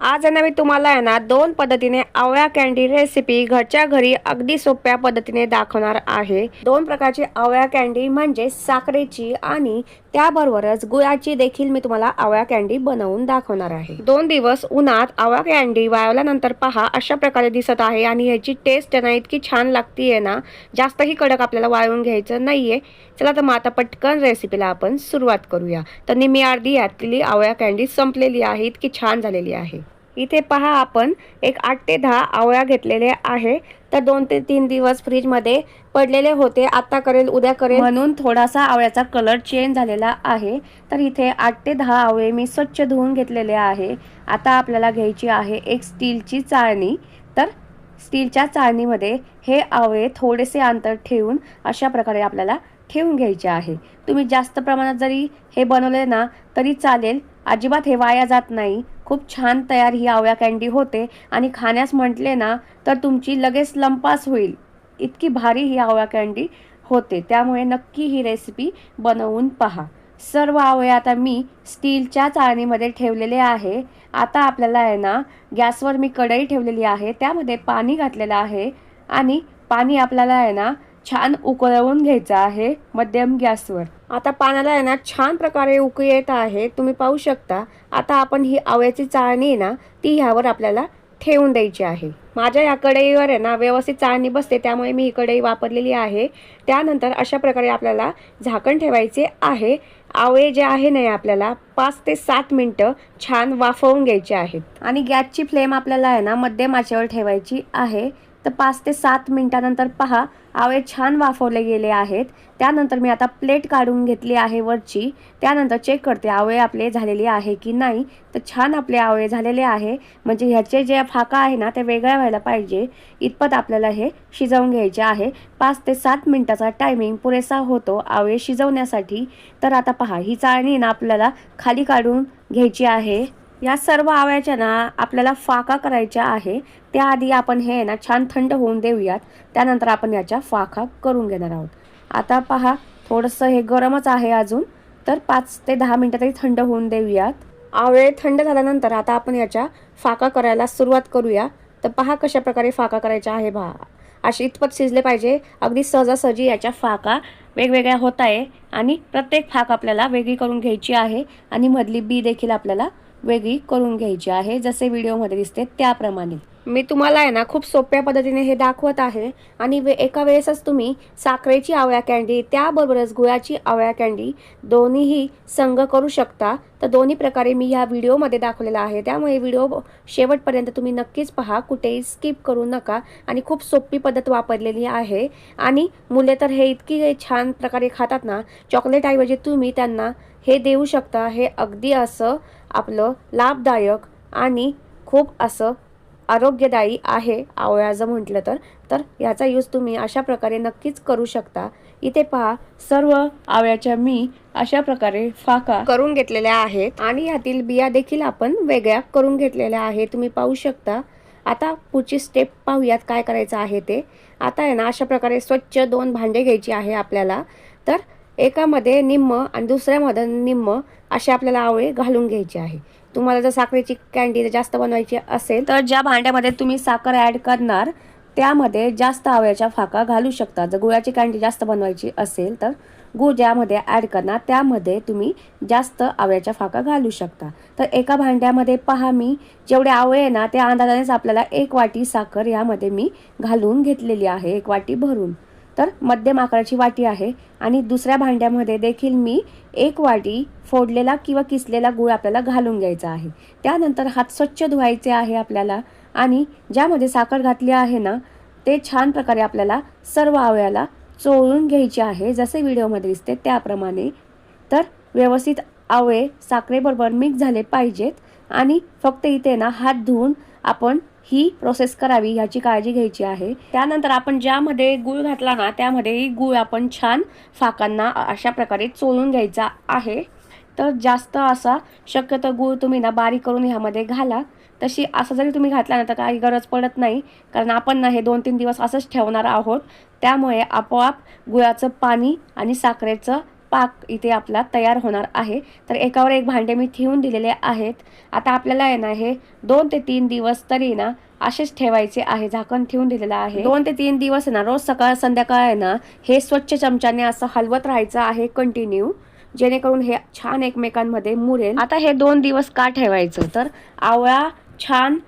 आज ना मी तुम्हाला आहे ना दोन पद्धतीने आवळ्या कॅन्डी रेसिपी घरच्या घरी अगदी सोप्या पद्धतीने दाखवणार आहे. दोन प्रकारची आवळ्या कॅन्डी म्हणजे साखरेची आणि त्याबरोबरच गुळाची देखील मी तुम्हाला आवळा कॅन्डी बनवून दाखवणार आहे. दोन दिवस उन्हात आवळा कॅन्डी वाळवल्यानंतर पहा अशा प्रकारे दिसत आहे आणि ह्याची टेस्ट आहे ना इतकी छान लागतीये ना जास्तही कडक आपल्याला वाळवून घ्यायचं नाहीये. चला तर मग आता पटकन रेसिपीला आपण सुरुवात करूया. तर निम्मी अर्धी यातली आवळा कॅन्डी संपलेली आहे इतकी छान झालेली आहे. इथे पहा आपण एक आठ ते दहा आवळ्या घेतलेले आहे. तर दोन ते तीन दिवस फ्रीजमध्ये पडलेले होते. आता करेल उद्या करेल. म्हणून थोडासा आवळ्याचा कलर चेंज झालेला आहे. तर इथे आठ ते दहा आवळे मी स्वच्छ धुवून घेतलेले आहे. आता आपल्याला घ्यायची आहे एक स्टीलची चाळणी. तर स्टीलच्या चाळणीमध्ये हे आवळे थोडेसे अंतर ठेवून अशा प्रकारे आपल्याला ठेवून घ्यायचे आहे. तुम्ही जास्त प्रमाणात जरी हे बनवले ना तरी चालेल. अजिबात हे वाया जात नाही. खूप छान तयार ही आवळा कँडी होते. आणि खाण्यास म्हटले ना तर तुमची लगेच लंपास होईल. इतकी भारी ही आवळा कँडी होते. त्यामुळे नक्की ही रेसिपी बनवून पहा. सर्व आवळे आता मी स्टीलच्या चाळणीमध्ये ठेवलेले आहे. आता आपल्याला आहे ना गॅसवर मी कढई ठेवलेली आहे. त्यामध्ये पाणी घातलेलं आहे. आणि पाणी आपल्याला आहे ना छान उकळवून घ्यायचं आहे मध्यम गॅसवर. आता पाण्याला आहे ना छान प्रकारे उकळी येत आहे. तुम्ही पाहू शकता आता आपण ही आवळ्याची चाळणी आहे ना ती ह्यावर आपल्याला ठेवून द्यायची आहे. माझ्या या कढईवर आहे ना व्यवस्थित चाळणी बसते त्यामुळे मी ही कढई वापरलेली आहे. त्यानंतर अशा प्रकारे आपल्याला झाकण ठेवायचे आहे. आवळे जे आहे ना आपल्याला पाच ते सात मिनटं छान वाफवून घ्यायचे आहेत. आणि गॅसची फ्लेम आपल्याला आहे ना मध्यम आचेवर ठेवायची आहे. तर पाच ते सात मिनटानंतर पहा आवळे छान वाफवले गेले आहेत. त्यानंतर मी आता प्लेट काढून घेतली आहे वरची. त्यानंतर चेक करते आवळे आपले झालेले आहे की नाही? तर छान आपले आवळे झालेले आहे. म्हणजे ह्याचे जे फाका आहे ना ते वेगळ्या व्हायला पाहिजे. इतपत आपल्याला हे शिजवून घ्यायचे आहे. पाच ते सात मिनटाचा टायमिंग पुरेसा होतो आवळे शिजवण्यासाठी. तर आता पहा ही चाळणी ना आपल्याला खाली काढून घ्यायची आहे. या सर्व आवळ्याच्या ना आपल्याला फाका करायच्या आहे. त्याआधी आपण हे ना छान थंड होऊन देऊयात. त्यानंतर आपण याच्या फाका करून घेणार आहोत. आता पहा थोडंसं हे गरमच आहे अजून. तर पाच ते दहा मिनटं तरी थंड होऊन देऊयात. आवळे थंड झाल्यानंतर आता आपण याच्या फाका करायला सुरुवात करूया. तर पहा कशा प्रकारे फाका करायच्या आहे पहा असे इतपत शिजले पाहिजे. अगदी सहजासहजी याच्या फाका वेगवेगळ्या होत आहे. आणि प्रत्येक फाक आपल्याला वेगळी करून घ्यायची आहे. आणि मधली बी देखील आपल्याला वेगळी करून घ्यायची आहे. जसे व्हिडिओमध्ये दिसते त्याप्रमाणे. मी तुम्हाला आहे ना खूप सोप्या पद्धतीने हे दाखवत आहे. आणि वे एका वेळेसच तुम्ही साखरेची आवळ्या कँडी त्याबरोबरच गुळाची आवळ्या कँडी दोन्हीही संघ करू शकता. तर दोन्ही प्रकारे मी ह्या व्हिडिओमध्ये दाखवलेला आहे. त्यामुळे व्हिडिओ शेवटपर्यंत तुम्ही नक्कीच पहा. कुठेही स्किप करू नका. आणि खूप सोपी पद्धत वापरलेली आहे. आणि मुले तर हे इतकी छान प्रकारे खातात ना चॉकलेटऐवजी तुम्ही त्यांना हे देऊ शकता. हे अगदी असं आपलं लाभदायक आणि खूप असं आरोग्यदायी आहे आवळ्याचं म्हटलं तर. तर याचा यूज तुम्ही अशा प्रकारे नक्कीच करू शकता. इथे पहा सर्व आवळ्याच्या मी अशा प्रकारे फाका करून घेतलेल्या आहेत आणि यातील बिया देखील आपण वेगळ्या करून घेतलेल्या आहेत. तुम्ही पाहू शकता. आता पुढची स्टेप पाहूयात काय करायचं आहे ते. आता आहे ना अशा प्रकारे स्वच्छ दोन भांडे घ्यायची आहे आपल्याला. तर एकामध्ये निम्म आणि दुसऱ्यामध्ये निम्म असे आपल्याला आवळे घालून घ्यायचे आहे. तुम्हाला जर साखरेची कॅन्डी जास्त बनवायची असेल तर ज्या भांड्यामध्ये तुम्ही साखर ॲड करणार त्यामध्ये जास्त आवळ्याच्या फाका घालू शकता. जर गुळाची कॅन्डी जास्त बनवायची असेल तर गूळ ज्यामध्ये ॲड करणार त्यामध्ये तुम्ही जास्त आवळ्याच्या फाका घालू शकता. तर एका भांड्यामध्ये पहा मी जेवढे आवळे आहे ना त्या अंदाजानेच आपल्याला एक वाटी साखर यामध्ये मी घालून घेतलेली आहे एक वाटी भरून. तर मध्यम आकाराची वाटी आहे आणि दुसऱ्या भांड्यामध्ये देखील मी एक वाटी फोडलेला किंवा किसलेला गूळ आपल्याला घालून घ्यायचा आहे. त्यानंतर हात स्वच्छ धुवायचे आहे आपल्याला आणि ज्यामध्ये साखर घातली आहे ना ते छान प्रकारे आपल्याला सर्व आवळ्याला चोळून घ्यायचे आहे. जसे व्हिडिओमध्ये दिसते त्याप्रमाणे. तर व्यवस्थित आवळे साखरेबरोबर मिक्स झाले पाहिजेत आणि फक्त इथे ना हात धुवून आपण ही प्रोसेस करावी ह्याची काळजी घ्यायची आहे. त्यानंतर आपण ज्यामध्ये गूळ घातला ना त्यामध्येही गूळ आपण छान फाकांना अशा प्रकारे चोळून घ्यायचा आहे. तर जास्त असा शक्यतो गूळ तुम्ही ना बारीक करून ह्यामध्ये घाला. तशी असं जरी तुम्ही घातला ना तर काही गरज पडत नाही. कारण आपण ना हे दोन तीन दिवस असंच ठेवणार आहोत. त्यामुळे आपोआप गुळाचं पाणी आणि साखरेचं पाक इथे आपला तयार होणार आहे. तर एकावर एक भांडे मी ठेवून दिलेले आहेत. आता आपल्याला आहे ना हे दोन ते तीन दिवस तरी ना असेच ठेवायचे आहे. झाकण ठेवून दिलेलं आहे. दोन ते तीन दिवस आहे ना रोज सकाळ संध्याकाळ आहे ना हे स्वच्छ चमच्याने असं हलवत राहायचं आहे कंटिन्यू जेणेकरून हे छान एकमेकांमध्ये मुरेल. आता हे दोन दिवस का ठेवायचं? तर आवळा छान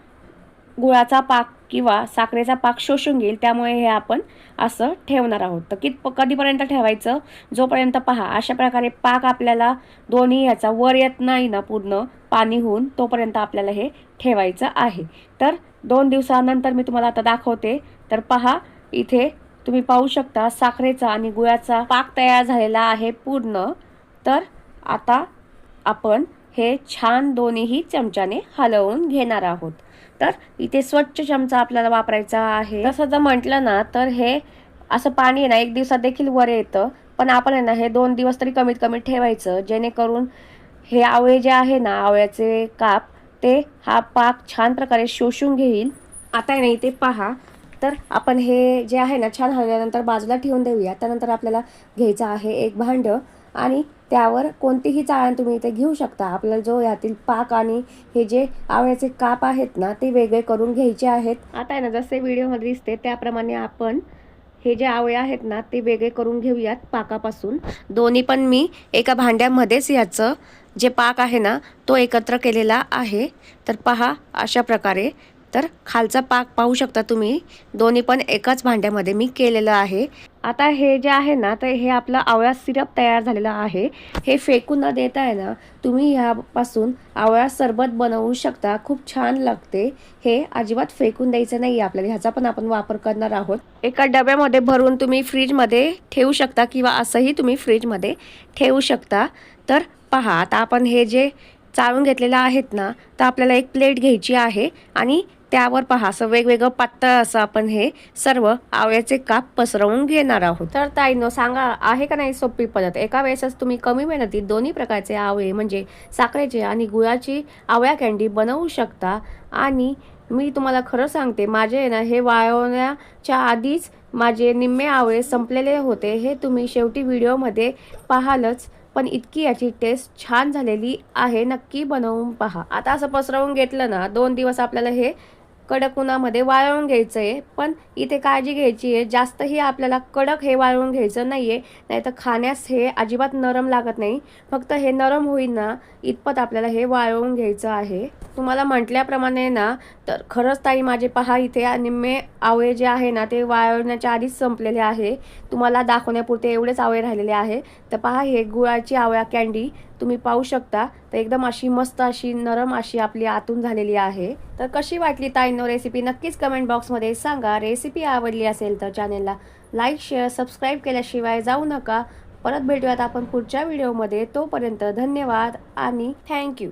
गुळाचा पाक किंवा साखरेचा पाक शोषून घेईल त्यामुळे हे आपण असं ठेवणार आहोत. तर कित कधीपर्यंत ठेवायचं? जोपर्यंत पहा अशा प्रकारे पाक आपल्याला दोन्ही ह्याचा वर येत नाही ना पूर्ण पाणी होऊन तोपर्यंत आपल्याला हे ठेवायचं आहे. तर दोन दिवसानंतर मी तुम्हाला आता दाखवते. तर पहा इथे तुम्ही पाहू शकता साखरेचा आणि गुळाचा पाक तयार झालेला आहे पूर्ण. तर आता आपण हे छान दोन्हीही चमच्याने हलवून घेणार आहोत. तर इथे स्वच्छ चमचा आपल्याला वापरायचा आहे. तसं जर म्हटलं ना तर हे असं पाणी आहे ना एक दिवसात देखील वर येतं. पण आपण आहे ना हे दोन दिवस तरी कमीत कमी ठेवायचं जेणेकरून हे आवळे जे आहे ना आवळ्याचे काप ते हा पाक छान प्रकारे शोषून घेईल. आता आहे ना इथे पहा. तर आपण हे जे आहे ना छान हलल्यानंतर बाजूला ठेवून देऊया. त्यानंतर आपल्याला घ्यायचं आहे एक भांडं. आणि त्यावर कोणतीही चाळण तुम्ही इथे घेऊ शकता. आपल्याला जो यातील पाक आणि हे जे आवळ्याचे काप आहेत ना ते वेगळे करून घ्यायचे आहेत. आता आहे ना जसे व्हिडिओमध्ये दिसते त्याप्रमाणे आपण हे जे आवळे आहेत ना ते वेगळे करून घेऊयात पाकापासून. दोन्ही पण मी एका भांड्यामध्येच याचं जे पाक आहे ना तो एकत्र केलेला आहे. तर पहा अशा प्रकारे तर खालचा पाक पाहू शकता तुम्ही. दोन्ही पण एकाच भांड्यामध्ये मी केलेलं आहे. आता हे जे आहे ना तर हे आपलं आवळा सिरप तयार झालेलं आहे. हे फेकून न देता आहे ना तुम्ही ह्यापासून आवळा सरबत बनवू शकता. खूप छान लागते. हे अजिबात फेकून द्यायचं नाही आपल्याला. ह्याचा पण आपण वापर करणार आहोत. एका डब्यामध्ये भरून तुम्ही फ्रीजमध्ये ठेवू शकता किंवा असंही तुम्ही फ्रीजमध्ये ठेवू शकता. तर पहा आता आपण हे जे चाळून घेतलेलं आहेत ना तर आपल्याला एक प्लेट घ्यायची आहे आणि त्यावर पहा असं वेगवेगळं पातळ असं आपण हे सर्व आवळ्याचे काप पसरवून घेणार आहोत. तर ताईनो सांगा आहे का नाही सोपी पद्धत? एका वेळेसच तुम्ही कमी मेहनतीत दोन्ही प्रकारचे आवळे म्हणजे साखरेचे आणि गुळाची आवळ्या कँडी बनवू शकता. आणि मी तुम्हाला खरं सांगते माझे आहे ना हे वाळवण्याच्या आधीच माझे निम्मे आवळे संपलेले होते. हे तुम्ही शेवटी व्हिडिओमध्ये पाहालच पण इतकी याची टेस्ट छान झालेली आहे. नक्की बनवून पहा. आता असं पसरवून घेतलं ना दोन दिवस आपल्याला हे कडक उन्हामध्ये वाळवून घ्यायचं आहे पण इथे काळजी घ्यायची आहे जास्तही आपल्याला कडक हे वाळवून घ्यायचं नाही आहे नाही तर खाण्यास हे अजिबात नरम लागत नाही. फक्त हे नरम होईल ना इतपत आपल्याला हे वाळवून घ्यायचं आहे. तुम्हाला म्हटल्याप्रमाणे ना तर खरंच ताई माझे पहा इथे निम्मे आवळे जे आहे ना ते वाळवण्याच्या आधीच संपलेले आहे. तुम्हाला दाखवण्यापुरते एवढेच आवळे राहिलेले आहे. तर पहा हे गुळाची आवळा कॅन्डी तुम्ही पाहू शकता. तर एकदम अशी मस्त अशी नरम अशी आपली आतून झालेली आहे. तर कशी वाटली ताईनो रेसिपी नक्कीच कमेंट बॉक्समध्ये सांगा. रेसिपी आवडली असेल तर चॅनेलला लाईक शेअर सबस्क्राईब केल्याशिवाय जाऊ नका. परत भेटूयात आपण पुढच्या व्हिडिओमध्ये तोपर्यंत धन्यवाद आणि थँक्यू